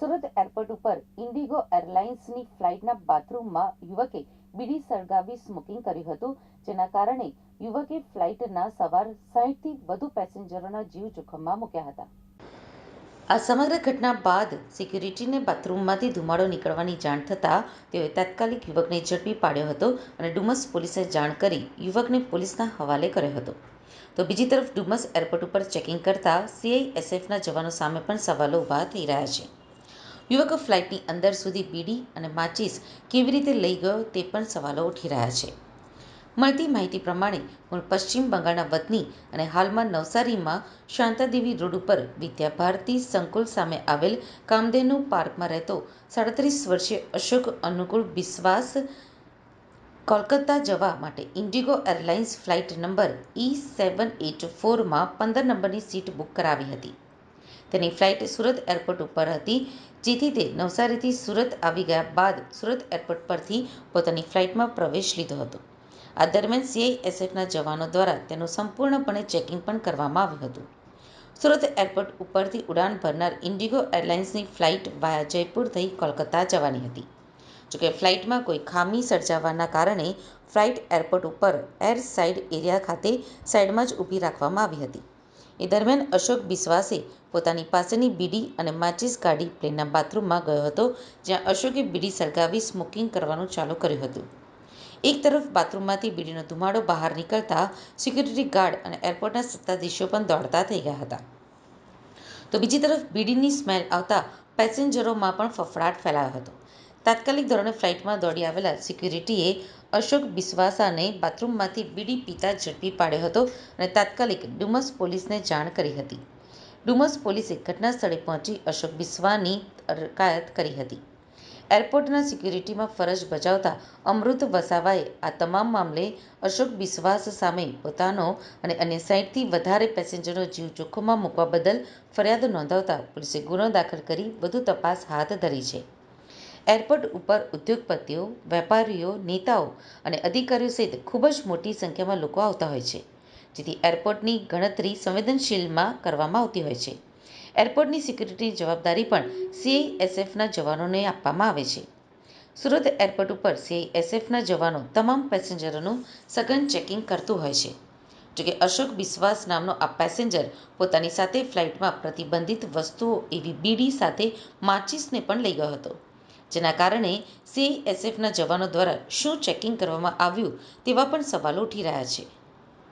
Surat airport ઉપર Indigo એરલાઇન્સની ફ્લાઇટના બાથરૂમમાં યુવકે બીડી સળગાવી સ્મોકિંગ કર્યું હતું, જેના કારણે યુવકે ફ્લાઇટના સવાર સાહીઠથી વધુ પેસેન્જરોના જીવ જોખમમાં મૂક્યા હતા. આ સમગ્ર ઘટના બાદ સિક્યુરિટીને બાથરૂમમાંથી ધુમાડો નીકળવાની જાણ થતાં તેઓએ તાત્કાલિક યુવકને ઝડપી પાડ્યો હતો અને ડુમસ પોલીસે જાણ કરી યુવકને પોલીસના હવાલે કર્યો હતો. તો બીજી તરફ ડુમસ એરપોર્ટ ઉપર ચેકિંગ કરતા સીઆઈએસએફના જવાનો સામે પણ સવાલો ઊભા થઈ રહ્યા છે. યુવક ફ્લાઇટની અંદર સુધી બીડી અને માચીસ કેવી રીતે લઈ ગયો તે પણ સવાલો ઉઠી રહ્યા છે. મળતી માહિતી પ્રમાણે મૂળ પશ્ચિમ બંગાળના વતની અને હાલમાં નવસારીમાં શાંતાદેવી રોડ ઉપર વિદ્યા ભારતી સંકુલ સામે આવેલ કામધેનુ પાર્કમાં રહેતો સાડત્રીસ વર્ષીય અશોક અનુકૂળ બિસ્વાસ કોલકાતા જવા માટે IndiGo airlines flight number E seven eight ફોરમાં પંદર નંબરની સીટ બુક કરાવી હતી. તેની ફ્લાઇટ સુરત એરપોર્ટ ઉપર હતી, જેથી તે નવસારીથી સુરત આવી ગયા બાદ સુરત એરપોર્ટ પરથી પોતાની ફ્લાઇટમાં પ્રવેશ લીધો હતો. આ દરમિયાન સીઆઈએસએફના જવાનો દ્વારા તેનું સંપૂર્ણપણે ચેકિંગ પણ કરવામાં આવ્યું હતું. સુરત એરપોર્ટ ઉપરથી ઉડાન ભરનાર ઇન્ડિગો એરલાઇન્સની ફ્લાઇટ વાયા જયપુર થઈ કોલકાતા જવાની હતી. જોકે ફ્લાઇટમાં કોઈ ખામી સર્જાવાના કારણે ફ્લાઇટ એરપોર્ટ ઉપર એર સાઇડ એરિયા ખાતે સાઇડમાં જ ઊભી રાખવામાં આવી હતી. એ દરમિયાન અશોક બિસ્વાસે પોતાની પાસેની બીડી અને માચિસ કાઢી પ્લેનના બાથરૂમમાં ગયો હતો, જ્યાં અશોકે બીડી સળગાવી સ્મોકિંગ કરવાનું ચાલુ કર્યું હતું. એક તરફ બાથરૂમમાંથી બીડીનો ધુમાડો બહાર નીકળતા સિક્યુરિટી ગાર્ડ અને એરપોર્ટના સત્તાધીશો પણ દોડતા થઈ ગયા હતા. તો બીજી તરફ બીડીની સ્મેલ આવતા પેસેન્જરોમાં પણ ફફડાટ ફેલાયો હતો. તાત્કાલિક ધોરણે ફ્લાઇટમાં દોડી આવેલા સિક્યુરિટીએ અશોક બિસ્વાસાને બાથરૂમમાંથી બીડી પીતા ઝડપી પાડ્યો હતો અને તાત્કાલિક ડુમસ પોલીસને જાણ કરી હતી. ડુમસ પોલીસે ઘટના સ્થળે પહોંચી અશોક બિસ્વાની અટકાયત કરી હતી. એરપોર્ટના સિક્યુરિટીમાં ફરજ બજાવતા અમૃત વસાવાએ આ તમામ મામલે અશોક બિસ્વાસ સામે પોતાનો અને અન્ય સાઈઠથી વધારે પેસેન્જરનો જીવ જોખમમાં મૂકવા બદલ ફરિયાદ નોંધાવતા પોલીસે ગુનો દાખલ કરી વધુ તપાસ હાથ ધરી છે. એરપોર્ટ ઉપર ઉદ્યોગપતિઓ, વેપારીઓ, નેતાઓ અને અધિકારીઓ સહિત ખૂબ જ મોટી સંખ્યામાં લોકો આવતા હોય છે, જેથી એરપોર્ટની ગણતરી સંવેદનશીલમાં કરવામાં આવતી હોય છે. એરપોર્ટની સિક્યુરિટીની જવાબદારી પણ સીઆઈએસએફના જવાનોને આપવામાં આવે છે. સુરત એરપોર્ટ ઉપર સીઆઈએસએફના જવાનો તમામ પેસેન્જરોનું સઘન ચેકિંગ કરતું હોય છે. જોકે અશોક બિસ્વાસ નામનો આ પેસેન્જર પોતાની સાથે ફ્લાઇટમાં પ્રતિબંધિત વસ્તુઓ એવી બીડી સાથે માચીસને પણ લઈ ગયો હતો. જેના કારણે સીએસએફના જવાનો દ્વારા શું ચેકિંગ કરવામાં આવ્યું તેવા પણ સવાલો ઉઠી રહ્યા છે.